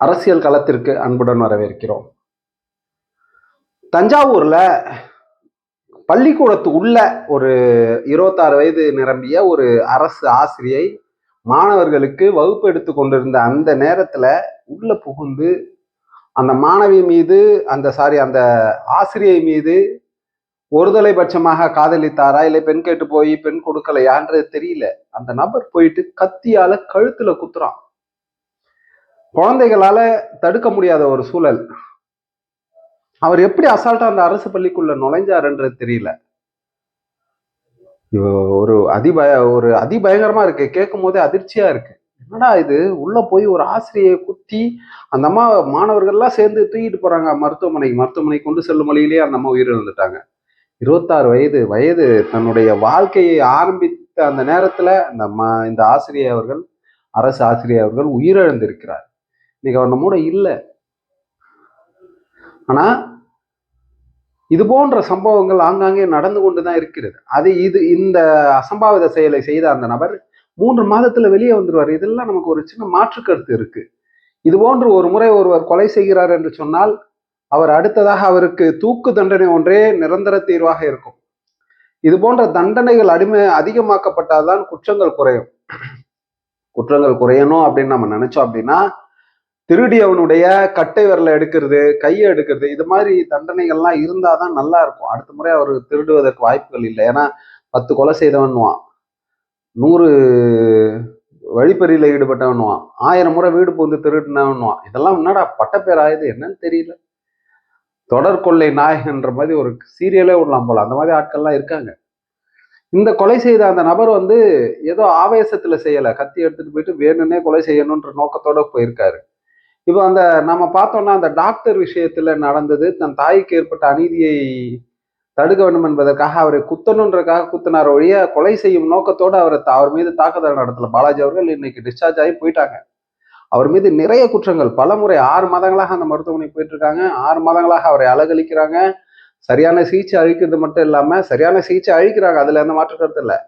அரசியல் களத்திற்கு அன்புடன் வரவேற்கிறோம். தஞ்சாவூர்ல பள்ளிக்கூடத்து உள்ள ஒரு இருபத்தாறு வயது நிரம்பிய ஒரு அரசு ஆசிரியை மாணவர்களுக்கு வகுப்பு எடுத்து கொண்டிருந்த அந்த நேரத்துல உள்ள புகுந்து அந்த மாணவி மீது அந்த சாரி அந்த ஆசிரியை மீது ஒருதலை பட்சமாக காதலித்தாரா? இல்லை பெண் கேட்டு போய் பெண் கொடுக்கலையான்றது தெரியல. அந்த நபர் போயிட்டு கத்தியால கழுத்துல குத்துறான். குழந்தைகளால தடுக்க முடியாத ஒரு சூழல். அவர் எப்படி அசால்ட்டா அந்த அரசு பள்ளிக்குள்ள நுழைஞ்சாருன்றது தெரியல. ஒரு அதிபய ஒரு அதிபயங்கரமா இருக்கு. கேட்கும் போதே அதிர்ச்சியா இருக்கு. என்னடா இது? உள்ள போய் ஒரு ஆசிரியை குத்தி அந்த அம்மா மாணவர்கள்லாம் சேர்ந்து தூக்கிட்டு போறாங்க. மருத்துவமனைக்கு மருத்துவமனைக்கு கொண்டு செல்லும் வழியிலேயே அந்த அம்மா உயிரிழந்துட்டாங்க. இருபத்தாறு வயது வயது தன்னுடைய வாழ்க்கையை ஆரம்பித்த அந்த நேரத்துல அந்த ம இந்த ஆசிரியர் அவர்கள் அரசு ஆசிரியர் அவர்கள் உயிரிழந்திருக்கிறார். இன்னைக்கு அவர் நம்மோட இல்லை. ஆனா இது போன்ற சம்பவங்கள் ஆங்காங்கே நடந்து கொண்டு தான் இருக்கிறது. அது இது இந்த அசம்பாவித செயலை செய்த அந்த நபர் மூன்று மாதத்துல வெளியே வந்துருவார். இதெல்லாம் நமக்கு ஒரு சின்ன மாற்று கருத்து இருக்கு. இது போன்று ஒரு முறை ஒருவர் கொலை செய்கிறார் என்று சொன்னால் அவர் அடுத்ததாக அவருக்கு தூக்கு தண்டனை ஒன்றே நிரந்தர தீர்வாக இருக்கும். இது போன்ற தண்டனைகள் அடிமை அதிகமாக்கப்பட்டால்தான் குற்றங்கள் குறையும். குற்றங்கள் குறையணும் அப்படின்னு நம்ம நினைச்சோம் அப்படின்னா திருடியவனுடைய கட்டை விரலை எடுக்கிறது கையை எடுக்கிறது இது மாதிரி தண்டனைகள்லாம் இருந்தாதான் நல்லா இருக்கும் அடுத்த முறை அவர் திருடுவதற்கு வாய்ப்புகள் இல்லை. ஏன்னா பத்து கொலை செய்தவன்வான் நூறு வழிப்பறியில் ஈடுபட்டவன்வான் ஆயிரம் முறை வீடு புகுந்து திருடினவன்வான் இதெல்லாம் என்னடா பட்டப்பேர் ஆயுது? என்னன்னு தெரியல. தொடர் கொள்ளை நாயகன்ற மாதிரி ஒரு சீரியலே விடலாம் போல. அந்த மாதிரி ஆட்கள்லாம் இருக்காங்க. இந்த கொலை செய்த அந்த நபர் வந்து ஏதோ ஆவேசத்துல செய்யல. கத்தி எடுத்துட்டு போயிட்டு வேணும்னே கொலை செய்யணுன்ற நோக்கத்தோட போயிருக்காரு. இப்போ அந்த நம்ம பார்த்தோம்னா அந்த டாக்டர் விஷயத்துல நடந்தது தன் தாய்க்கு ஏற்பட்ட அநீதியை தடுக்க வேண்டும் என்பதற்காக அவரை குத்தணுன்றக்காக குத்தினார். ஒழிய கொலை செய்யும் நோக்கத்தோடு அவரை அவர் மீது தாக்குதல் நடத்தல. பாலாஜி அவர்கள் இன்னைக்கு டிஸ்சார்ஜ் ஆகி போயிட்டாங்க. அவர் மீது நிறைய குற்றங்கள். பல முறை ஆறு மாதங்களாக அந்த மருத்துவமனை போயிட்டு இருக்காங்க ஆறு மாதங்களாக அவரை அழகழிக்கிறாங்க சரியான சிகிச்சை அழிக்கிறது மட்டும் இல்லாமல் சரியான சிகிச்சை அழிக்கிறாங்க அதில் எந்த மாற்று கருத்து இல்லை.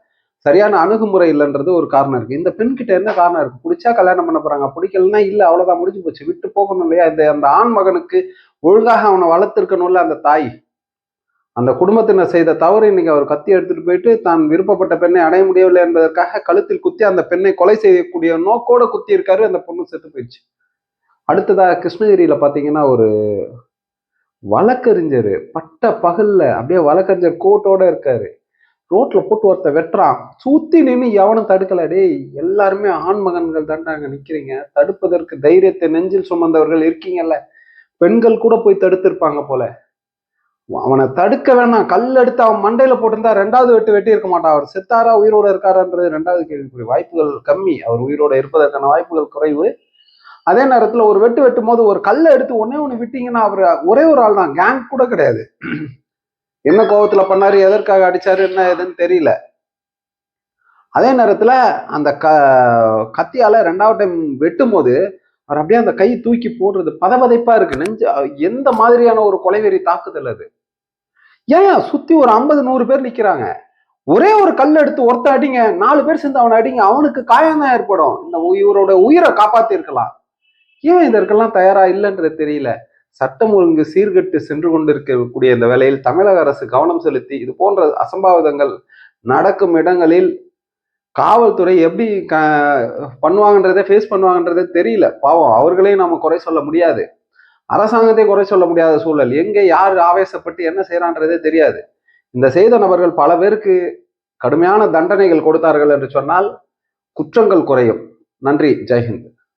சரியான அணுகுமுறை இல்லைன்றது ஒரு காரணம் இருக்கு. இந்த பெண் கிட்ட என்ன காரணம் இருக்கு? பிடிச்சா கல்யாணம் பண்ண போறாங்க. பிடிக்கலன்னா இல்ல அவ்வளவுதான் முடிஞ்சு போச்சு. விட்டு போகணும் இல்லையா? இந்த அந்த ஆண் மகனுக்கு ஒழுங்காக அவனை வளர்த்துருக்கணும்ல அந்த தாய். அந்த குடும்பத்தினர் செய்த தவறு இன்னைக்கு அவர் கத்தி எடுத்துட்டு போயிட்டு தான் விருப்பப்பட்ட பெண்ணை அடைய முடியவில்லை என்பதற்காக கழுத்தில் குத்தி அந்த பெண்ணை கொலை செய்யக்கூடிய நோக்கோட குத்தி இருக்காரு அந்த பொண்ணு செத்து போயிடுச்சு. அடுத்ததா கிருஷ்ணகிரியில பாத்தீங்கன்னா ஒரு வழக்கறிஞர் பட்ட பகல்ல அப்படியே வழக்கறிஞர் கோட்டோட இருக்காரு. ரோட்ல போட்டு ஒருத்த வெட்டுறான் சுத்தி நின்று எவனும் தடுக்கல. டேய் எல்லாருமே ஆண் மகன்கள் தாண்டாங்க நிக்கிறீங்க. தடுப்பதற்கு தைரியத்தை நெஞ்சில் சுமந்தவர்கள் இருக்கீங்கல்ல. பெண்கள் கூட போய் தடுத்திருப்பாங்க போல. அவனை தடுக்க வேணாம். கல் எடுத்து அவன் மண்டையில போட்டிருந்தா ரெண்டாவது வெட்டு வெட்டி இருக்க மாட்டான். அவர் செத்தாரா உயிரோட இருக்காரான்றது ரெண்டாவது கேள்விக்குரிய வாய்ப்புகள் கம்மி. அவர் உயிரோட இருப்பதற்கான வாய்ப்புகள் குறைவு. அதே நேரத்துல ஒரு வெட்டு வெட்டும் போது ஒரு கல்லை எடுத்து ஒன்னே ஒன்று விட்டீங்கன்னா அவர் ஒரே ஒரு ஆள் தான் கேங் கூட கிடையாது. என்ன கோபத்துல பண்ணாரு எதற்காக அடிச்சாரு என்ன ஏதுன்னு தெரியல. அதே நேரத்துல அந்த க கத்தியால ரெண்டாவது டைம் வெட்டும் போது அவர் அப்படியே அந்த கை தூக்கி போடுறது பதபதைப்பா இருக்கு. நெஞ்சு எந்த மாதிரியான ஒரு கொலைவெறி தாக்குதல் அது? ஏன் சுத்தி ஒரு ஐம்பது நூறு பேர் நிக்கிறாங்க? ஒரே ஒரு கல் எடுத்து ஒருத்த அடிங்க நாலு பேர் சேர்ந்து அவனை அடிங்க அவனுக்கு காயம்தான் ஏற்படும். இந்த இவரோட உயிரை காப்பாத்தி இருக்கலாம் ஏன் இதற்கெல்லாம் தயாரா இல்லைன்றது தெரியல. சட்டம் ஒழுங்கு சீர்கட்டு சென்று கொண்டிருக்கக்கூடிய இந்த வேளையில் தமிழக அரசு கவனம் செலுத்தி இது போன்ற அசம்பாவிதங்கள் நடக்கும் இடங்களில் காவல்துறை எப்படி க பண்ணுவாங்கன்றதே ஃபேஸ் பண்ணுவாங்கன்றதே தெரியல. பாவம் அவர்களையும் நம்ம குறை சொல்ல முடியாது. அரசாங்கத்தை குறை சொல்ல முடியாத சூழல். எங்கே யார் ஆவேசப்பட்டு என்ன செய்யறான்றதே தெரியாது. இந்த செய்த நபர்கள் பல பேருக்கு கடுமையான தண்டனைகள் கொடுத்தார்கள் என்று சொன்னால் குற்றங்கள் குறையும். நன்றி. ஜெய்ஹிந்த்.